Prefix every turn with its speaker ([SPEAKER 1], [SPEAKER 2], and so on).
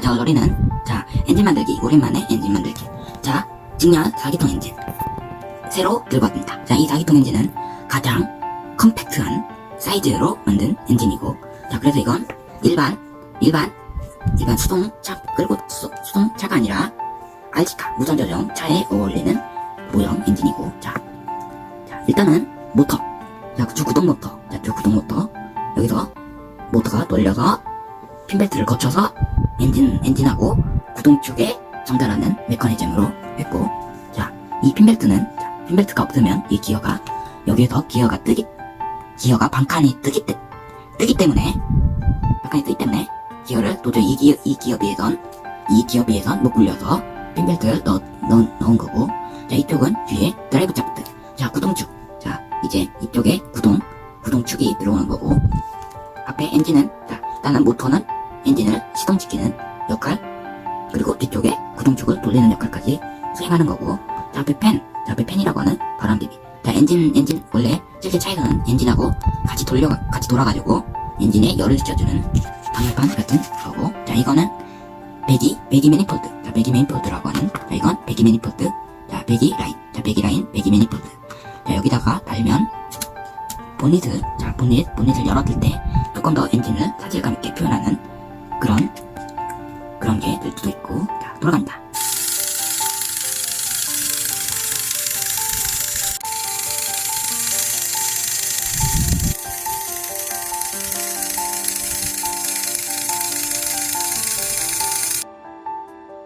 [SPEAKER 1] 저놀이는. 자 엔진 만들기. 오랜만에 엔진 만들기. 자 직렬 4기통 엔진. 새로 들고 왔습니다. 자이 4기통 엔진은 가장 컴팩트한 사이즈로 만든 엔진이고. 자 그래서 이건 일반 일반 일반 수동차 그리고 수, 수동차가 아니라 RG카 무전조정 차에 어울리는 모형 엔진이고. 자, 자 일단은 모터. 자 주구동 모터. 자 주구동 모터. 여기서 모터가 돌려서 핀벨트를 거쳐서 엔진 엔진하고 구동축에 전달하는 메커니즘으로 했고 자 이 핀벨트는 자, 핀벨트가 없으면 이 기어가 여기에서 기어가 뜨기 기어가 반칸이 뜨기 때 뜨기 때문에 반칸이 뜨기 때문에 기어를 도저히 이 기어 이 기어 비에선 이 기어 비에선 못 굴려서 핀벨트를 넣, 넣, 넣은 거고 자 이쪽은 뒤에 드라이브 차프트 자 구동축 자 이제 이쪽에 구동 구동축이 들어오는 거고 앞에 엔진은 자 일단은 모터는 엔진을 시동시키는 역할 그리고 뒤쪽에 구동축을 돌리는 역할까지 수행하는 거고 자 앞에 팬, 자 앞에 팬이라고 하는 바람개비. 자 엔진 엔진 원래 실제 차에서는 엔진하고 같이 돌려 같이 돌아가지고 엔진에 열을 지켜주는 방열판 같은 거고 자 이거는 배기 배기 매니폴드. 자 배기 매니폴드라고 하는 자 이건 배기 매니폴드. 자 배기 라인. 자 배기 라인 배기 매니폴드. 자 여기다가 달면 보니트 자 보닛 보닛을 열었을 때 조금 더 엔진을 사질감 돌아간다